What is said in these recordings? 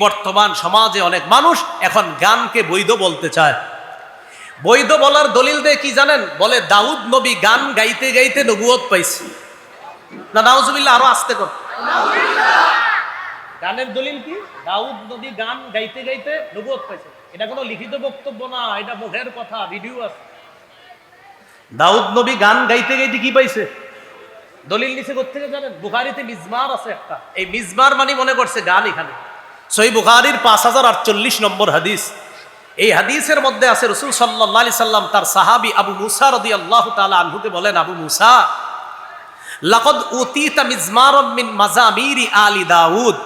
বর্তমান সমাজে অনেক মানুষ এখন গানকে বৈধ বলতে চায়। বৈধ বলার দলিল দিয়ে কি জানেন? বলে, দাউদ নবী গান গাইতে গাইতে নবুয়ত পাইছে। না, নাউজুবিল্লাহ, আরও আসতে কর। গানের দলিল কি? দাউদ নবী গান গাইতে গাইতে নবুয়ত পাইছে। এটা কোনো লিখিত বক্তব্য না, এটা মুখের কথা, ভিডিও আছে। দাউদ নবী গান গাইতে গাইতে কি পাইছে? দলিল নিচে থেকে জানেন? বুখারিতে মিজমার আছে একটা। এই মিজমার মানে মনে করছে গান এখানে। সই বুখারির পাঁচ হাজার আটচল্লিশ নম্বর হাদিস। এই হাদিসের মধ্যে আছে রসুল সাল্লাহ আলি সাল্লাম তার সাহাবি আবু মুসা রদি আল্লাহ তালা আনহুকে বলেন, আবু মুসা, লাকদ উতিতা মিজমার মিন মাজামিরি আলী দাউদ।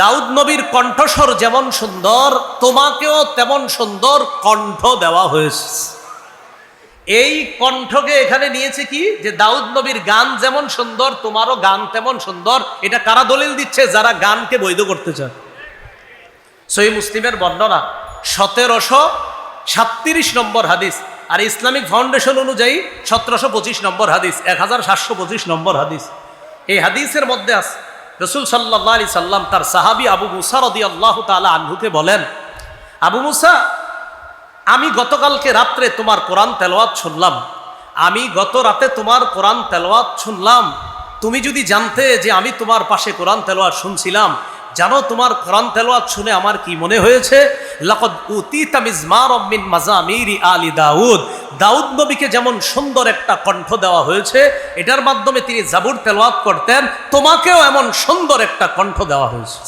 দাউদ নবীর কণ্ঠস্বর যেমন সুন্দর, তোমাকেও তেমন সুন্দর কণ্ঠ দেওয়া হয়েছে। এই কণ্ঠকে এখানে নিয়েছে কি? যে দাউদ নবীর গান যেমন সুন্দর, তোমারও গান তেমন সুন্দর। এটা কারা দলিল দিচ্ছে? যারা গানকে বৈধ করতে চায়। সই মুসলিমের বর্ণনা সতেরোশো সাতত্রিশ নম্বর হাদিস আর ইসলামিক ফাউন্ডেশন অনুযায়ী সতেরোশো পঁচিশ নম্বর হাদিস এক হাজার সাতশো পঁচিশ নম্বর হাদিস। এই হাদিসের মধ্যে আছে, রসুল সাল্লাহ আলি সাল্লাম তার সাহাবি আবু মুসা রদি আল্লাহ তালা আনহুকে বলেন, আবু মুসা, আমি গতকালকে রাত্রে তোমার কোরআন তেলোয়াত শুনলাম। আমি গত রাতে তোমার কোরআন তেলোয়াত শুনলাম। তুমি যদি জানতে যে আমি তোমার পাশে কোরআন তেলোয়াত শুনছিলাম জানো তোমার কোরআন তেলোয়াত শুনে আমার কি মনে হয়েছে? লাকদ উতিতা মিজমার মিন মাজামিরি আলী দাউদ। দাউদ নবীকে যেমন সুন্দর একটা কণ্ঠ দেওয়া হয়েছে, এটার মাধ্যমে তিনি জাবুর তেলোয়াত করতেন, তোমাকেও এমন সুন্দর একটা কণ্ঠ দেওয়া হয়েছে।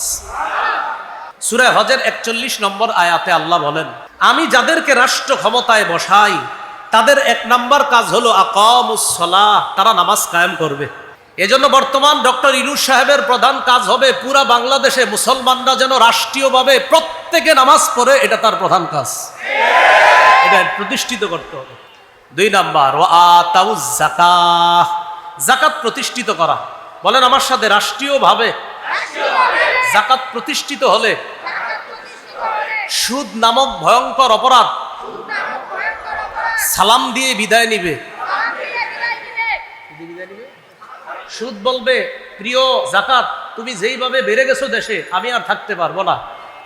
সুরে হজের একচল্লিশ নম্বর আয়াতে আল্লাহ বলেন, আমি যাদেরকে রাষ্ট্র ক্ষমতায় বসাই, তাদের এক নাম্বার কাজ হলো আকামুসলাহ তারা নামাজ কায়েম করবে। এজন্য বর্তমান ডক্টর ইনুস সাহেবের প্রধান কাজ হবে পুরা বাংলাদেশে মুসলমানরা যেন রাষ্ট্রীয়ভাবে প্রত্যেকে নামাজ পড়ে, এটা তার প্রধান কাজ। এটা প্রতিষ্ঠিত করতে হবে। দুই নাম্বার ও আতাউ জাকাত জাকাত প্রতিষ্ঠিত করা। বলেন আমার সাথে রাষ্ট্রীয়ভাবে জাকাত প্রতিষ্ঠিত হলে সুদ নামক ভয়ঙ্কর অপরাধ সালাম দিয়ে বিদায় নিবে। সুদ বলবে, প্রিয় জাকাত, তুমি যেইভাবে বেড়ে গেছো দেশে, আমি আর থাকতে পারব না।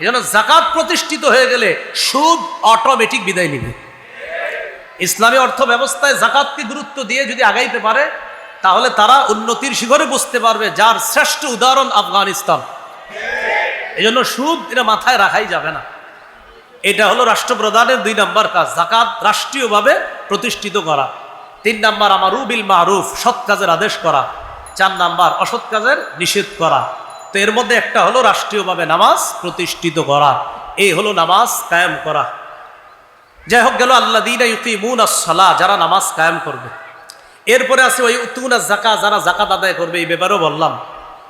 এই জন্য জাকাত প্রতিষ্ঠিত হয়ে গেলে সুদ অটোমেটিক বিদায় নিবে। ইসলামী অর্থ ব্যবস্থায় জাকাতকে গুরুত্ব দিয়ে যদি আগাইতে পারে, তাহলে তারা উন্নতির শিখরে বুঝতে পারবে যার শ্রেষ্ঠ উদাহরণ আফগানিস্তান। এই জন্য সুদ এটা মাথায় রাখাই যাবে না। এটা হলো রাষ্ট্রপ্রধানের দুই নম্বর কাজ, জাকাত রাষ্ট্রীয়ভাবে প্রতিষ্ঠিত করা। তিন নম্বর, আমার রুবিল মাহরুফ সৎ কাজের আদেশ করা। চার নাম্বার, অসৎ কাজের নিষেধ করা। তো এর মধ্যে একটা হলো রাষ্ট্রীয়ভাবে নামাজ প্রতিষ্ঠিত করা। এই হলো নামাজ কায়েম করা। যাই হোক, গেল আল্লাহ দিন ইউকিমুন আসলা যারা নামাজ কায়েম করবে। এরপরে আছে ওই উত্তুনা জাকা যারা জাকাত আদায় করবে, এই ব্যাপারেও বললাম।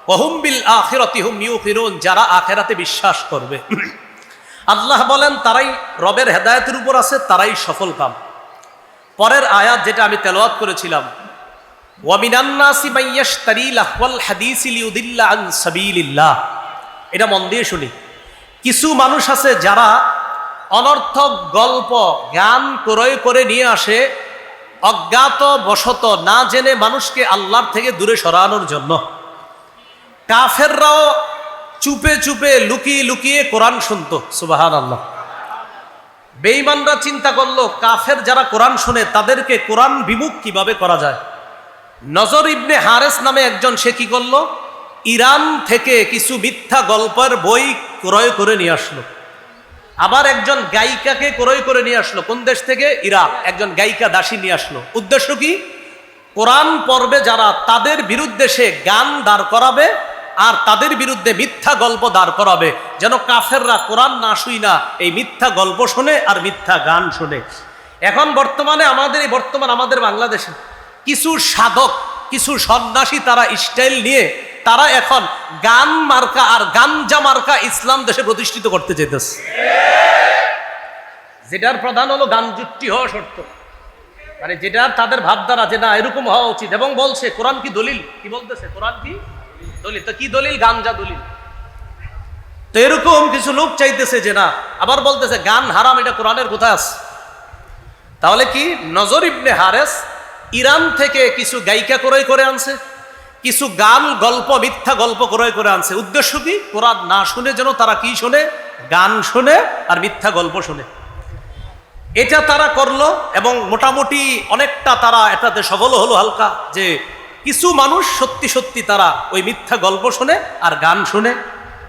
ওহুম বিল আখিরাতি হুম ইউকিনুন যারা আখেরাতে বিশ্বাস করবে। আল্লাহ বলেন, তারাই রবের হেদায়তের উপর আছে, তারাই সফল কাম। পরের আয়াত যেটা আমি তেলাওয়াত করেছিলাম ওয়ামিনান্নাসি মাইয়াশতারি সাবিলিল্লাহ। এটা মন দিয়ে শুনি। কিছু মানুষ আছে যারা অনর্থক গল্প গান ক্রয় করে নিয়ে আসে অজ্ঞাত বশত না জেনে মানুষকে আল্লাহর থেকে দূরে সরানোর জন্য। কাফেররাও চুপে চুপে লুকিয়ে লুকিয়ে কোরআন শুনতো সুবাহান আল্লাহ বেঈমানরা চিন্তা করল, কাফের যারা কোরআন শুনে তাদেরকে কোরআন বিমুখ কীভাবে করা যায়? নজর ইবনে হারেস নামে একজন সে কি করল? ইরান থেকে কিছু মিথ্যা গল্পের বই ক্রয় করে নিয়ে আসলো। আবার একজন গায়িকাকে ক্রয় করে নিয়ে আসলো। কোন দেশ থেকে? ইরাক। একজন গায়িকা দাসী নিয়ে আসলো। উদ্দেশ্য কি? কোরআন পর্বে যারা, তাদের বিরুদ্ধে সে গান দাঁড় করাবে আর তাদের বিরুদ্ধে মিথ্যা গল্প দাঁড় করাবে। যেন কাফেররা কোরআন না শুই না, এই মিথ্যা গল্প শোনে আর মিথ্যা গান শোনে। এখন বর্তমানে আমাদের এই বর্তমান আমাদের বাংলাদেশে কিছু সাধক, কিছু সন্ন্যাসী তারা স্টাইল নিয়ে তারা এখন গান মার্কা আর গাঞ্জা মার্কা ইসলাম দেশে প্রতিষ্ঠিত করতে যেতেছে যেটার প্রধান হলো গান যুক্তি হওয়া শর্ত। মানে যেটা তাদের ভাবধারা যে না, এরকম হওয়া উচিত। এবং বলছে, কোরআন কি দলিল? কি বলতেছে? কোরআন কি দলিল? তো কি দলিল? গাঞ্জা দলিল। তো এরকম কিছু লোক চাইতেছে যে না, আবার বলতেছে, গান হারাম, এটা কোরআনের কোথায় আছে? তাহলে কি? নজর ইবনে হারেস ইরান থেকে কিছু গায়িকা ক্রয় করে আনছে, কিছু গান, গল্প, মিথ্যা গল্প ক্রয় করে আনছে। উদ্দেশ্য কি? কোরআন না শুনে যেন তারা কি শোনে? গান শোনে আর মিথ্যা গল্প শোনে। এটা তারা করল এবং মোটামুটি অনেকটা তারা এটাতে সফল হলো হালকা, যে কিছু মানুষ সত্যি সত্যি তারা ওই মিথ্যা গল্প শোনে আর গান শুনে।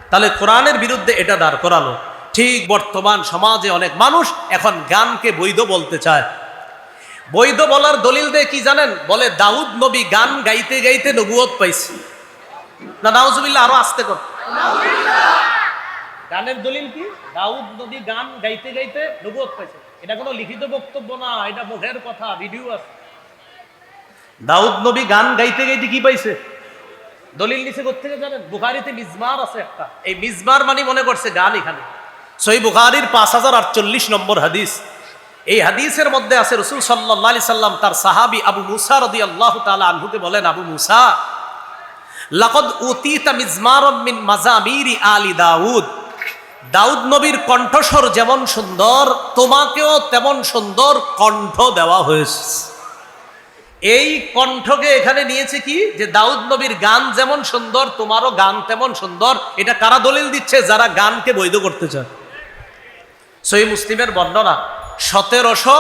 তাহলে কোরআনের বিরুদ্ধে এটা দাঁড় করালো। ঠিক বর্তমান সমাজে অনেক মানুষ এখন গানকে বৈধ বলতে চায়। বৈধ বলার দলিল দিয়ে কি জানেন? বলে, দাউদ নবী গান গাইতে গাইতে নবুয়ত পাইছে। না, নাউজুবিল্লাহ, আরও আসতে কর। গানের দলিল কি? দাউদ নবী গান গাইতে গাইতে নবুয়ত পাইছে। এটা কোনো লিখিত বক্তব্য না, এটা মুখের কথা, ভিডিও আছে। দাউদ নবী গান গাইতে গাইতে কি পাইছে? দলিল নিচে থেকে জানেন? বুখারিতে মিজমার আছে একটা। এই মিজমার মানে মনে করছে গান এখানে। সই বুখারির পাঁচ হাজার আটচল্লিশ নম্বর হাদিস। এই হাদিসের মধ্যে আছে, রসুল সাল্লাহ আলি সাল্লাম তার সাহাবি আবু মুসা রদি আল্লাহ তালা আনহুকে বলেন, আবু মুসা, লাকদ উতিতা মিজমার মিন মাজামিরি আলী দাউদ। দাউদ নবীর কণ্ঠস্বর যেমন সুন্দর, তোমাকেও তেমন সুন্দর কণ্ঠ দেওয়া হয়েছে। এই কণ্ঠকে এখানে নিয়েছে কি? যে দাউদ নবীর গান যেমন সুন্দর, তোমারও গান তেমন সুন্দর। এটা কারা দলিল দিচ্ছে? যারা গানকে বৈধ করতে চায়। সই মুসলিমের বর্ণনা। সতেরোশো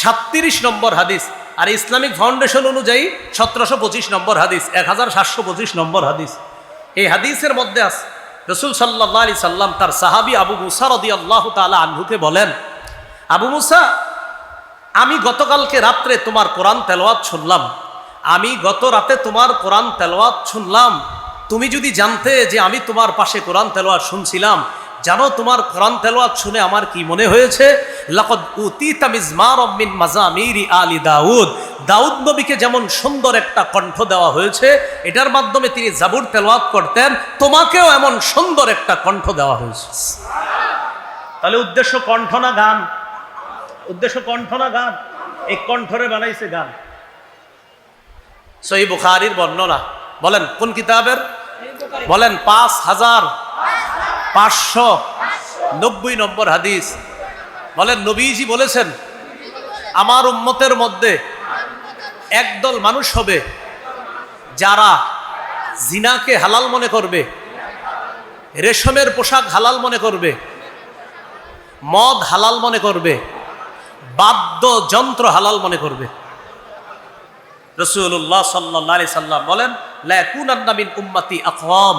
সাতত্রিশ নম্বর হাদিস। আর ইসলামিক ফাউন্ডেশন অনুযায়ী সতেরোশো পঁচিশ নম্বর হাদিস, এক হাজার সাতশো পঁচিশ নম্বর হাদিস। এই হাদিসের মধ্যে আছে, রসুল সাল্লাহ আলি সাল্লাম তার সাহাবি আবু মুসা রদি আল্লাহ তালা আনহুকে বলেন, আবু মুসা, আমি গতকালকে রাত্রে তোমার কোরআন তেলোয়াত শুনলাম। আমি গত রাতে তোমার কোরআন তেলোয়াত শুনলাম। তুমি যদি জানতে যে আমি তোমার পাশে কোরআন তেলোয়াত শুনছিলাম, জানো তোমার কোরআন তেলোয়াত শুনে আমার কি মনে হয়েছে? লাকদ উতিতা মিজমার মিন মাজামিরি আলী দাউদ। দাউদ নবীকে যেমন সুন্দর একটা কণ্ঠ দেওয়া হয়েছে এটার মাধ্যমে তিনি জাবুর তেলোয়াত করতেন তোমাকেও এমন সুন্দর একটা কণ্ঠ দেওয়া হয়েছে। তাহলে উদ্দেশ্য কণ্ঠ না গান? উদ্দেশ্য কণ্ঠ না গান? এই কণ্ঠরে বানাইছে গান। সই বুখারির বর্ণনা। বলেন কোন কিতাবের? বলেন পাঁচ হাজার পাঁচশো নব্বই নম্বর হাদিস। বলেন, নবীজি বলেছেন, আমার উম্মতের মধ্যে একদল মানুষ হবে যারা জিনাকে হালাল মনে করবে, রেশমের পোশাক হালাল মনে করবে, মদ হালাল মনে করবে বাদ্য যন্ত্র হালাল মনে করবে। রসুল্লাহ সাল্লাহ সাল্লাম বলেন লাকুনান্না মিন উম্মতি আকওয়াম।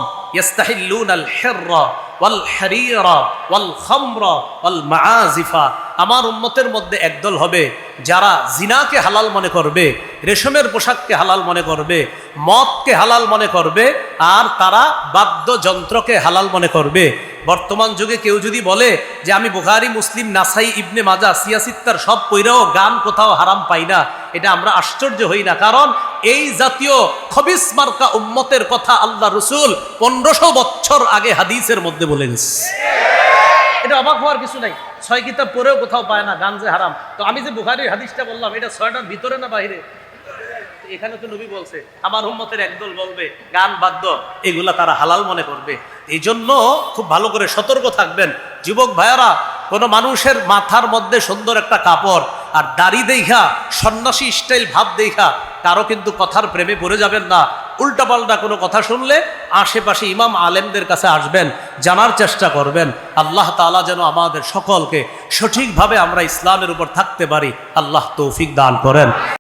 হারিরা ওয়াল খামরা ওয়াল মাআজিফা আমার উম্মতের মধ্যে একদল হবে যারা জিনাকে হালাল মনে করবে, রেশমের পোশাককে হালাল মনে করবে, মদকে হালাল মনে করবে, আর তারা বাদ্যযন্ত্রকে হালাল মনে করবে। বর্তমান যুগে কেউ যদি বলে যে আমি বুখারি, মুসলিম, নাসাই, ইবনে মাজা সিয়াসিত্তার সব পৈরাও গান কোথাও হারাম পাই না, এটা আমরা আশ্চর্য হই না। কারণ এই জাতীয় খবিস মার্কা উম্মতের কথা আল্লাহ রসুল পনেরোশো বছর আগে হাদিসের মধ্যে বলে গেছে এটা অবাক হওয়ার কিছু নাই। ছয় কিতাব পরেও কোথাও পায় না, গান যে হারাম। তো আমি যে বুখারির হাদিসটা বললাম, এটা ছয়টার ভিতরে না বাইরে? এখানে তো নবী বলছে, আমার উম্মতের একদল বলবে, গান বাদ্য, এগুলা তারা হালাল মনে করবে। এই জন্য খুব ভালো করে সতর্ক থাকবেন। যুবক ভাইয়ারা, কোনো মানুষের মাথার মধ্যে সুন্দর একটা কাপড় আর দাড়ি দেখা সন্ন্যাসী স্টাইল ভাব দেখা কারও কিন্তু কথার প্রেমে পড়ে যাবেন না। উল্টাপাল্টা কোনো কথা শুনলে আশেপাশে ইমাম আলেমদের কাছে আসবেন, জানার চেষ্টা করবেন। আল্লাহ তালা যেন আমাদের সকলকে সঠিকভাবে আমরা ইসলামের উপর থাকতে পারি। আল্লাহ তৌফিক দান করেন।